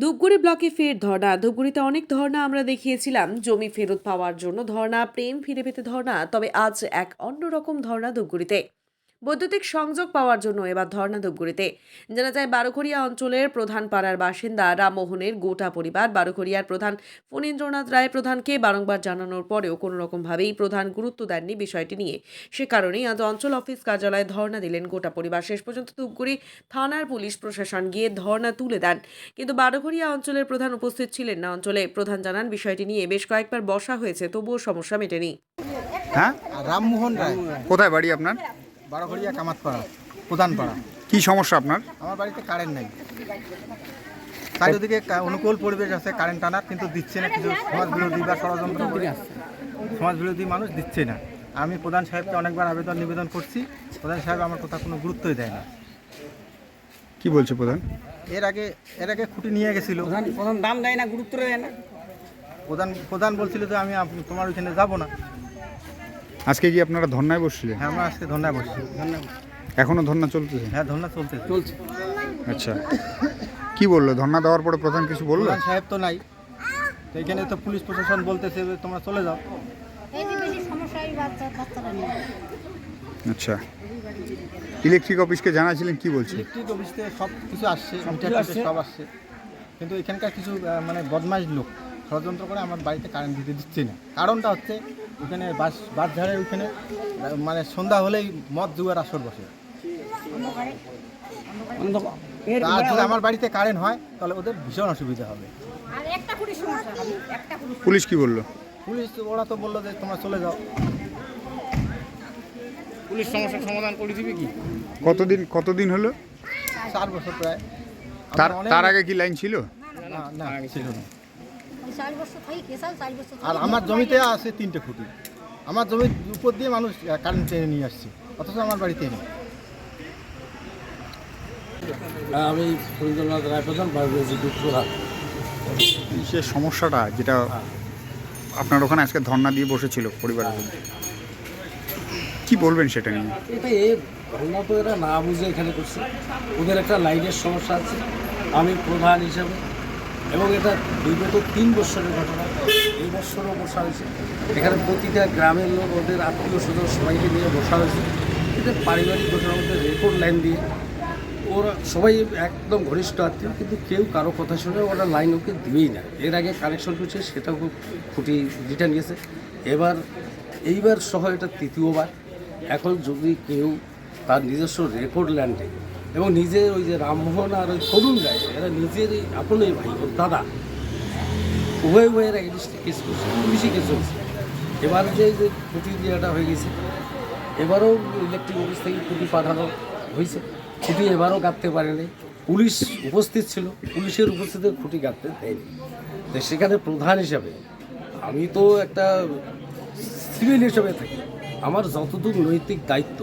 ধূপগুড়ি ব্লকে ফের ধর্না ধূপগুড়িতে অনেক ধর্ণা আমরা দেখিয়েছিলাম। জমি ফেরত পাওয়ার জন্য ধর্ণা, প্রেম ফিরে পেতে ধর্ণা। তবে আজ এক অন্যরকম ধর্ণা ধূপগুড়িতে। বৈদ্যুতিক সংযোগ পাওয়ার জন্য এবার ধর্ণা ধূপগুড়িতে। জানা যায় বারোঘরিয়া অঞ্চলের প্রধান পাড়ার বাসিন্দা রামমোহনের গোটা পরিবার বারোঘরিয়ার প্রধান ফণীন্দ্রনাথ রায় প্রধানকে বারংবার জানানোর পরেও কোনো রকমভাবেই প্রধান গুরুত্ব দেননি বিষয়টি নিয়ে। সে কারণেই আজ অঞ্চল অফিস কার্যালয়ে ধর্ণা দিলেন গোটা পরিবার। শেষ পর্যন্ত ধূপগুড়ি থানার পুলিশ প্রশাসন গিয়ে ধর্ণা তুলে দেন। কিন্তু বারোঘরিয়া অঞ্চলের প্রধান উপস্থিত ছিলেন না। অঞ্চলে প্রধান জানান বিষয়টি নিয়ে বেশ কয়েকবার বসা হয়েছে তবুও সমস্যা মেটেনি। হ্যাঁ? রামমোহন রায়। কোথায় বাড়ি আপনার? বারোঘরিয়া কামাতপাড়া প্রধানপাড়া কি সমস্যা আপনার? আমার বাড়িতে কারেন্ট নেই। চারিদিকে অনুকূল পরিবেশ আছে কারেন্ট টানার কিন্তু দিচ্ছে না কিছু সমাজ বিরোধী বা ষড়যন্ত্র করে। সমাজ বিরোধী মানুষ দিচ্ছে না। আমি প্রধান সাহেবকে অনেকবার আবেদন নিবেদন করছি। প্রধান সাহেব আমার কথা কোনো গুরুত্বই দেয় না। কি বলছে প্রধান? এর আগে এর আগে খুঁটি নিয়ে গেছিল। প্রধান দাম দেয় না গুরুত্ব দেয় না। প্রধান প্রধান বলছিল যে আমি আপ- তোমার ওইখানে যাব না। আজকে কি আপনারা ধর্নায় বসছিলেন? হ্যাঁ আমরা আজকে ধর্নায় বসছি। এখনও ধর্না চলতেছে? হ্যাঁ ধর্না চলছে চলছে। আচ্ছা। কি বলল? ধর্না দেওয়ার পরে প্রধান কিছু বলল? সাহেব তো নাই। তো এখানে তো পুলিশ প্রশাসন বলতেছে যে তোমরা চলে যাও। এই যে বেশি সমস্যা এই বাচ্চা বাচ্চারা নিয়ে আচ্ছা। ইলেকট্রিক অফিসকে জানাছিলেন কি বলছে? ইলেকট্রিক অফিস থেকে সব কিছু আসছে সব আসছে। কিন্তু এখানকার কিছু মানে বদমাইশ লোক। ষড়যন্ত্র করে আমার বাড়িতে কারেন্ট দিতে দিচ্ছে না। কারণটা হচ্ছে ওখানে বাস বাস ঝাড়ে ওইখানে মানে সন্ধ্যা হলেই মদ জুয়ার আসর বসে। আর যদি আমার বাড়িতে কারেন্ট হয় তাহলে ওদের ভীষণ অসুবিধা হবে। আর একটা কুড়ি সমস্যা হবে একটা কুড়ি পুলিশ কি বলল? পুলিশ তো- ওরা তো বলল যে তোমরা চলে যাও। পুলিশ সমস্যার সমাধান করে দিবে কি? কতদিন কতদিন হলো? চার বছর প্রায়। তার তার আগে কি লাইন ছিল? না না ছিল না। চার বছর থাকি কেসাল চার বছর আর আমার জমিতে আছে তিনটে খুঁটি। আমার জমির উপর দিয়ে মানুষ কারেন্ট টেনে নিয়ে আসছে অথচ আমার বাড়িতে নেই। আমি ফরিন্দ্রনাথ রায় প্রধান বায়োলজি সে সমস্যাটা যেটা আপনার ওখানে আজকে ধর্না দিয়ে বসেছিল পরিবারের জন্য কি বলবেন সেটা নিয়ে? এটা এ ঘটনা তো এরা না বুঝে এখানে করছে। ওদের একটা লাইনের সমস্যা আছে। আমি প্রধান হিসাবে এবং এটা বিগত তিন বছরের ঘটনা। এই বছরও বসা হয়েছে। এখানে প্রতিটা গ্রামের লোক, ওদের আত্মীয় স্বজন সবাইকে নিয়ে বসা হয়েছে। এদের পারিবারিক ঘটনার মধ্যে রেকর্ড লাইন দিয়ে ওরা সবাই একদম ঘনিষ্ঠ আত্মীয়, কিন্তু কেউ কারও কথা শুনে ওরা লাইন ওকে দিবেই না। এর আগে কানেকশন করছে সেটাও খুব খুঁটি রিটার্ন গেছে। এবার, এইবার সহ এটা তৃতীয়বার। এখন যদি কেউ তার নিজস্ব রেকর্ড ল্যান্ডে এবং নিজের ওই যে রামমোহন আর ওই তরুণ রায় এরা নিজেরই আপনই ভাই, ওর দাদা। উভয় উভয়ের এগেনিস্টে কেস করছে পুলিশই কেস হয়েছে এবার যে দেওয়াটা হয়ে গেছে, এবারও ইলেকট্রিক অফিস থেকে খুঁটি পাঠানো হয়েছে। খুঁটি এবারও গাঁথতে পারেনি। পুলিশ উপস্থিত ছিল, পুলিশের উপস্থিতিতে খুঁটি গাঁথতে দেয়নি। তো সেখানে প্রধান হিসাবে আমি তো একটা সিভিল হিসাবে থাকি। আমার যতটুকু নৈতিক দায়িত্ব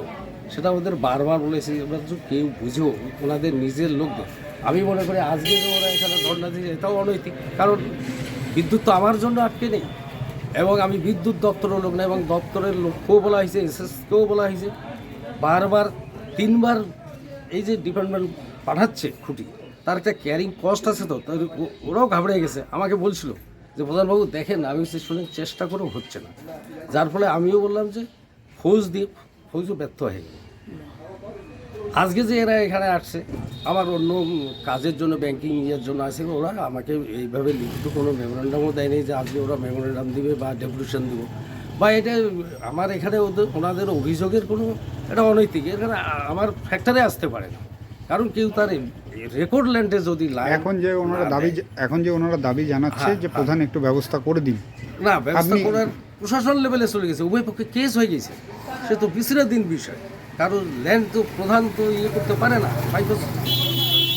সেটা ওদের বারবার বলেছি এবার যদি কেউ বুঝেও, ওনাদের নিজের লোকদের আমি মনে করি আজকে যে ওরা এখানে ধর্ণা দিয়েছে, এটাও অনৈতিক। কারণ বিদ্যুৎ তো আমার জন্য আটকে নেই। এবং আমি বিদ্যুৎ দপ্তরের লোক না, এবং দপ্তরের লোককেও বলা হয়েছে, এসএসকেও বলা হয়েছে। বারবার, তিনবার এই যে ডিপার্টমেন্ট পাঠাচ্ছে খুঁটি, তার একটা ক্যারিং কস্ট আছে তো ওরাও ঘাবড়ে গেছে। আমাকে বলছিল যে, প্রধানবাবু, দেখেন, আমি সে শুনে চেষ্টা করেও হচ্ছে না। যার ফলে আমিও বললাম যে, ফৌজ দিয়ে ফৌজও ব্যর্থ হয়ে গেল। আজকে যে এরা এখানে আসছে আমার অন্য কাজের জন্য ব্যাংকিং ইয়ের জন্য আসে ওরা আমাকে এইভাবে লিখিত কোনো মেমোরেন্ডামও দেয়নি যে আজকে ওরা মেমোরেন্ডাম দিবে বা ডেপুটেশন দিব। বা এটা আমার এখানে ওদের ওনাদের অভিযোগের কোনো এটা অনৈতিক এখানে আমার ফ্যাক্টরে আসতে পারে না। কারণ কেউ তার রেকর্ড ল্যান্ডে যদি এখন যে ওনারা দাবি এখন যে ওনারা দাবি জানাচ্ছে যে প্রধান একটু ব্যবস্থা করে দিন। না ব্যবস্থা করার প্রশাসন লেভেলে চলে গেছে উভয় পক্ষে কেস হয়ে গেছে। সে তো দিন বিষয়। কারণ ল্যান্ড তো প্রধান তো ইয়ে করতে পারে না হয়তো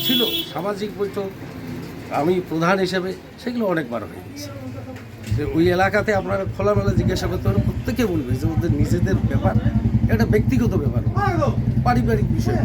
ছিল, সামাজিক বৈঠক, আমি প্রধান হিসেবে, সেগুলো অনেকবার হয়ে গেছে। যে ওই এলাকাতে আপনারা খোলামেলা জিজ্ঞাসা করতে পারেন, প্রত্যেকে বলবে যে ওদের নিজেদের ব্যাপার, এটা ব্যক্তিগত ব্যাপার, পারিবারিক বিষয়।